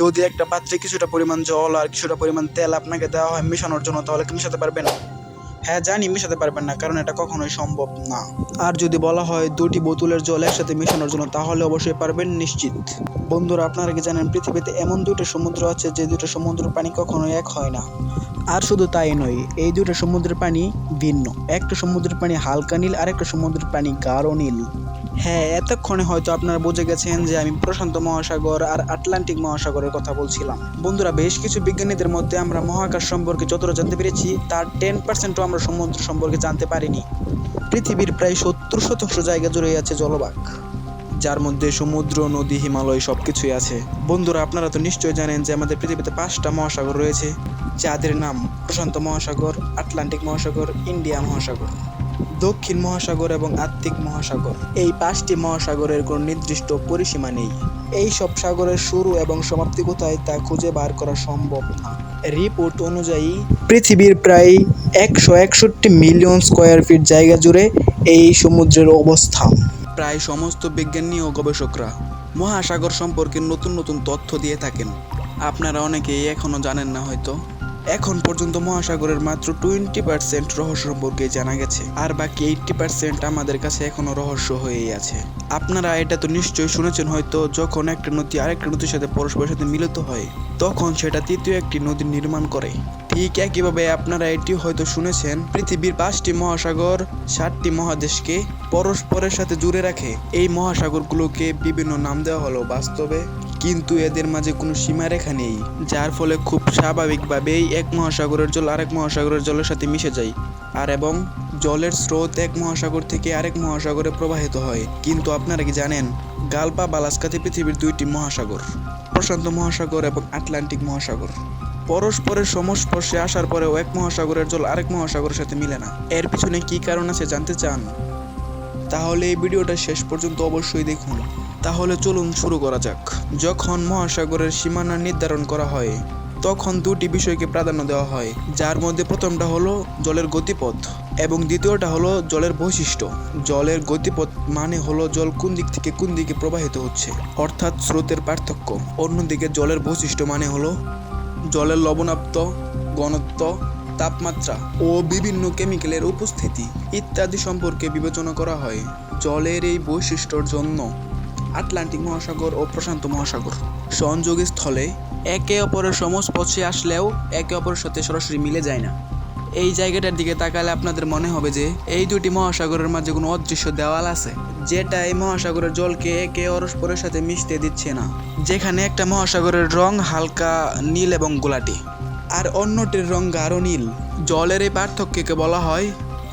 যদি একটা পাত্রে কিছুটা পরিমাণ জল আর কিছুটা পরিমাণ তেল আপনাকে দেওয়া হয় মেশানোর জন্য, তাহলে কি মেশাতে পারবেন? হ্যাঁ জানি মেশাতে পারবেন না, কারণ এটা কখনোই সম্ভব না। আর যদি বলা হয় দুটি বোতলের জল একসাথে মেশানোর জন্য, তাহলে অবশ্যই পারবেন নিশ্চিত। বন্ধুরা, আপনারা কি জানেন, পৃথিবীতে এমন দুটো সমুদ্র আছে, যে দুটো সমুদ্রের পানি কখনোই এক হয় না। আর শুধু তাই নয়, এই দুটো সমুদ্রের পানি ভিন্ন। একটা সমুদ্রের পানি হালকা নীল আর একটা সমুদ্রের পানি গাঢ় নীল। হ্যাঁ এতক্ষণে হয়তো আপনারা বুঝে গেছেন যে আমি প্রশান্ত মহাসাগর আর আটলান্টিক মহাসাগরের কথা বলছিলাম। বন্ধুরা, বেশ কিছু বিজ্ঞানীদের মধ্যে আমরা মহাকাশ সম্পর্কে যতটা জানতে পেরেছি, তার টেন পার্সেন্টও আমরা সমুদ্র সম্পর্কে জানতে পারিনি। পৃথিবীর প্রায় সত্তর শতাংশ জায়গা জুড়ে আছে জলভাগ যার মধ্যে সমুদ্র, নদী, হিমালয় সব কিছুই আছে। বন্ধুরা, আপনারা তো নিশ্চয়ই জানেন যে আমাদের পৃথিবীতে পাঁচটা মহাসাগর রয়েছে, যাদের নাম প্রশান্ত মহাসাগর, আটলান্টিক মহাসাগর ইন্ডিয়া মহাসাগর। দক্ষিণ মহাসাগর এবং আর্কটিক মহাসাগর। এই পাঁচটি মহাসাগরের কোনো নির্দিষ্ট পরিসীমা নেই। এই সব সাগরের শুরু এবং সমাপ্তি কোথায় তা খুঁজে বার করা সম্ভব না। রিপোর্ট অনুযায়ী, পৃথিবীর প্রায় একশো একষট্টি মিলিয়ন স্কোয়ার ফিট জায়গা জুড়ে এই সমুদ্রের অবস্থান। প্রায় সমস্ত বিজ্ঞানী ও গবেষকরা মহাসাগর সম্পর্কে নতুন নতুন তথ্য দিয়ে থাকেন। আপনারা অনেকেই এখনও জানেন না হয়তো। এখন পর্যন্ত মহাসাগরের মাত্র টোয়েন্টি পার্সেন্ট রহস্য সম্পর্কে জানা গেছে, আর বাকি এইটটি পার্সেন্ট আমাদের কাছে এখনও রহস্য হয়েই আছে। আপনারা এটা তো নিশ্চয়ই শুনেছেন হয়তো, যখন একটা নদী আরেকটা নদীর সাথে পরস্পরের সাথে মিলিত হয়, তখন সেটা তৃতীয় একটি নদী নির্মাণ করে। ঠিক একইভাবে আপনারা এটি হয়তো শুনেছেন, পৃথিবীর পাঁচটি মহাসাগর সাতটি মহাদেশকে পরস্পরের সাথে জুড়ে রাখে। এই মহাসাগরগুলোকে বিভিন্ন নাম দেওয়া হলো বাস্তবে। কিন্তু এদের মাঝে কোনো সীমারেখা নেই, যার ফলে খুব স্বাভাবিকভাবেই এক মহাসাগরের জল আরেক মহাসাগরের জলের সাথে মিশে যায়। আর এবং জলের স্রোত এক মহাসাগর থেকে আরেক মহাসাগরে প্রবাহিত হয়। কিন্তু আপনারা কি জানেন গালপা বালাস্কাতে পৃথিবীর দুইটি মহাসাগর, প্রশান্ত মহাসাগর এবং আটলান্টিক মহাসাগর। পরস্পরের সংস্পর্শে আসার পরেও এক মহাসাগরের জল আরেক মহাসাগরের সাথে মিলে না। এর পিছনে কি কারণ আছে জানতে চান? তাহলে এই ভিডিওটা শেষ পর্যন্ত অবশ্যই দেখুন। তাহলে চলুন শুরু করা যাক। যখন মহাসাগরের সীমানা নির্ধারণ করা হয়, তখন দুটি বিষয়কে প্রাধান্য দেওয়া হয়, যার মধ্যে প্রথমটা হলো জলের গতিপথ এবং দ্বিতীয়টা হলো জলের বৈশিষ্ট্য। জলের গতিপথ মানে হলো জল কোন দিক থেকে কোন দিকে প্রবাহিত হচ্ছে, অর্থাৎ স্রোতের পার্থক্য। অন্যদিকে জলের বৈশিষ্ট্য মানে হলো জলের লবণাক্ত, ঘনত্ব, তাপমাত্রা ও বিভিন্ন কেমিক্যালের উপস্থিতি ইত্যাদি সম্পর্কে বিবেচনা করা হয়। জলের এই বৈশিষ্ট্যর জন্য আটলান্টিক মহাসাগর ও প্রশান্ত মহাসাগর। সংযোগ স্থলে একে অপরের সংস্পর্শে আসলেও একে অপরের সাথে সরাসরি মিলে যায় না। এই জায়গাটার দিকে তাকালে আপনাদের মনে হবে যে এই দুটি মহাসাগরের মাঝে কোনো অদৃশ্য দেওয়াল আছে, যেটা এই মহাসাগরের জলকে একে পরস্পরের সাথে মিশতে দিচ্ছে না, যেখানে একটা মহাসাগরের রং হালকা নীল এবং গোলাটি, আর অন্যটির রং গাঢ় নীল। জলের এই পার্থক্যকে বলা হয়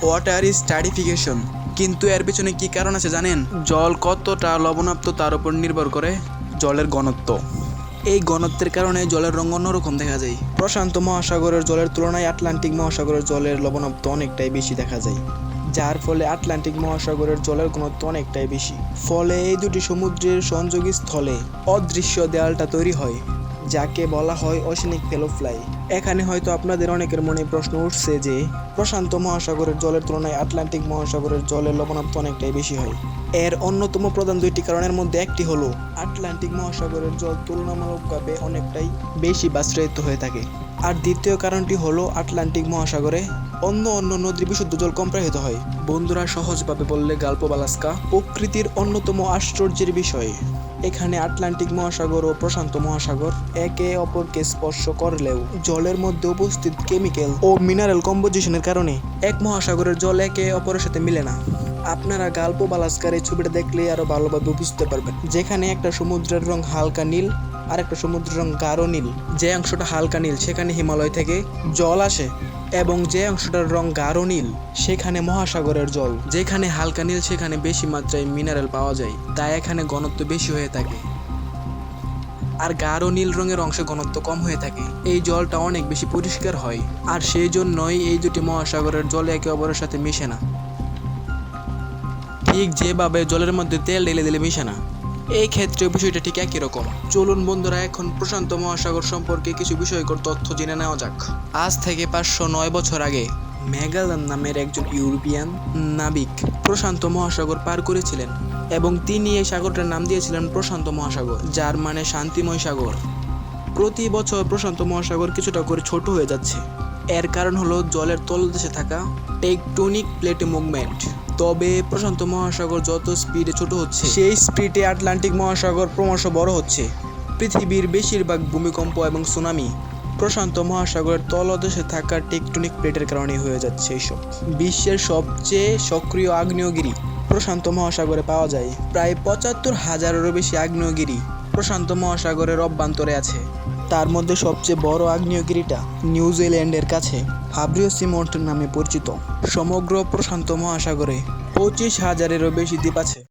ওয়াটার স্টাডিফিকেশন কিন্তু এর পেছনে কি কারণ আছে জানেন? জল কতটা লবণাক্ত তার উপর নির্ভর করে জলের ঘনত্ব। এই ঘনত্বের কারণে জলের রঙ অন্যরকম দেখা যায়। প্রশান্ত মহাসাগরের জলের তুলনায় আটলান্টিক মহাসাগরের জলের লবণাক্ত অনেকটাই বেশি দেখা যায়। যার ফলে আটলান্টিক মহাসাগরের জলের ঘনত্ব অনেকটাই বেশি। ফলে এই দুটি সমুদ্রের সংযোগী স্থলে অদৃশ্য দেয়ালটা তৈরি হয়, যাকে বলা হয় অসেনিক ফেলোফ্লাই। এখানে হয়তো আপনাদের অনেকের মনে প্রশ্ন উঠছে যে, প্রশান্ত মহাসাগরের জলের তুলনায় আটলান্টিক মহাসাগরের জলের লবণাক্ত অনেকটাই বেশি হয়। এর অন্যতম প্রধান দুইটি কারণের মধ্যে একটি হলো, আটলান্টিক মহাসাগরের জল তুলনামূলকভাবে অনেকটাই বেশি বাশ্রয়িত হয়ে থাকে। আর দ্বিতীয় কারণটি হলো আটলান্টিক মহাসাগরে অন্য অন্য নদীর বিশুদ্ধ জল কম প্রবাহিত হয়। বন্ধুরা সহজভাবে বললে গাল্প বালাস্কা প্রকৃতির অন্যতম আশ্চর্যের বিষয়। এখানে আটলান্টিক মহাসাগর ও প্রশান্ত মহাসাগর একে অপরকে স্পর্শ করলেও জলের মধ্যে উপস্থিত কেমিক্যাল ও মিনারেল কম্পোজিশনের কারণে এক মহাসাগরের জল একে অপরের সাথে মিলে না। আপনারা গাল্প বালাস্কার এই ছবিটা দেখলে আরও ভালোভাবে বুঝতে পারবেন। যেখানে একটা সমুদ্রের রং হালকা নীল আর একটা সমুদ্রের রং গাঢ় নীল। যে অংশটা হালকা নীল, সেখানে হিমালয় থেকে জল আসে এবং যে অংশটার রং গাঢ় নীল, সেখানে মহাসাগরের জল। যেখানে হালকা নীল, সেখানে বেশি মাত্রায় মিনারেল পাওয়া যায়, তাই এখানে ঘনত্ব বেশি হয়ে থাকে। আর গাঢ় নীল রঙের অংশে ঘনত্ব কম হয়ে থাকে। এই জলটা অনেক বেশি পরিষ্কার হয়। আর সেই জন্যই এই দুটি মহাসাগরের জল একে অপরের সাথে মিশে না। ঠিক যেভাবে জলের মধ্যে তেল ঢেলে দিলে মিশে না। এই ক্ষেত্রে বিষয়টা ঠিক একই রকম। চলুন বন্ধুরা, এখন প্রশান্ত মহাসাগর সম্পর্কে কিছু বিষয়কর তথ্য জেনে নেওয়া যাক। আজ থেকে পাঁচশো নয় বছর আগে ম্যাগালান নামের একজন ইউরোপিয়ান নাবিক প্রশান্ত মহাসাগর পার করেছিলেন এবং তিনি এই সাগরটার নাম দিয়েছিলেন প্রশান্ত মহাসাগর, যার মানে শান্তিময় সাগর। প্রতি বছর প্রশান্ত মহাসাগর কিছুটা করে ছোট হয়ে যাচ্ছে। এর কারণ হলো জলের তলদেশে থাকা টেকটোনিক প্লেট মুভমেন্ট। তবে প্রশান্ত মহাসাগর যত স্পিডে ছোট হচ্ছে, সেই স্পিডে আটলান্টিক মহাসাগর ক্রমশ বড় হচ্ছে। পৃথিবীর বেশিরভাগ ভূমিকম্প এবং সুনামি প্রশান্ত মহাসাগরের তলদেশে থাকা টেকটনিক প্লেটের কারণে হয়ে যাচ্ছে এইসব। বিশ্বের সবচেয়ে সক্রিয় আগ্নেয়গিরি প্রশান্ত মহাসাগরে পাওয়া যায়। প্রায় পঁচাত্তর হাজারেরও বেশি আগ্নেয়গিরি প্রশান্ত মহাসাগরের অভ্যন্তরে আছে। তার মধ্যে সবচেয়ে বড় আগ্নেয়গিরিটা নিউজিল্যান্ডের কাছে, ফাব্রিও সিমন্ট নামে পরিচিত। সমগ্র প্রশান্ত মহাসাগরে পঁচিশ হাজারেরও বেশি দ্বীপ আছে।